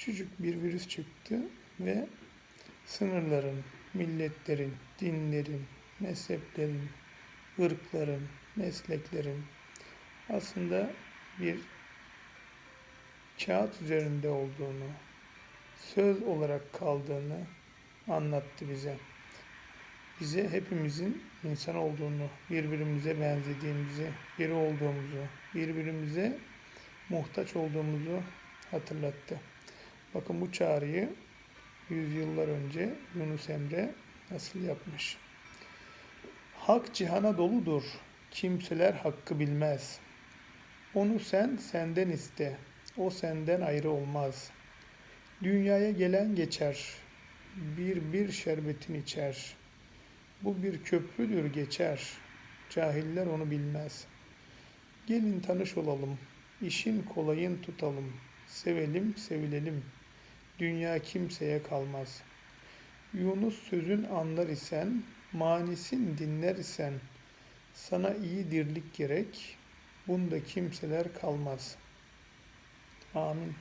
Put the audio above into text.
küçücük bir virüs çıktı ve sınırların, milletlerin, dinlerin, mezheplerin, ırkların, mesleklerin aslında bir kağıt üzerinde olduğunu, söz olarak kaldığını anlattı bize. Bize hepimizin insan olduğunu, birbirimize benzediğimizi, biri olduğumuzu, birbirimize muhtaç olduğumuzu hatırlattı. Bakın bu çağrıyı yüzyıllar önce Yunus Emre nasıl yapmış? Hak cihana doludur, kimseler hakkı bilmez. Onu sen senden iste, o senden ayrı olmaz. Dünyaya gelen geçer, bir bir şerbetin içer. Bu bir köprüdür geçer, cahiller onu bilmez. Gelin tanış olalım, işin kolayın tutalım, sevelim sevilelim. Dünya kimseye kalmaz. Yunus sözün anlar isen, manisin dinler isen, sana iyi dirlik gerek, bunda kimseler kalmaz. Amin.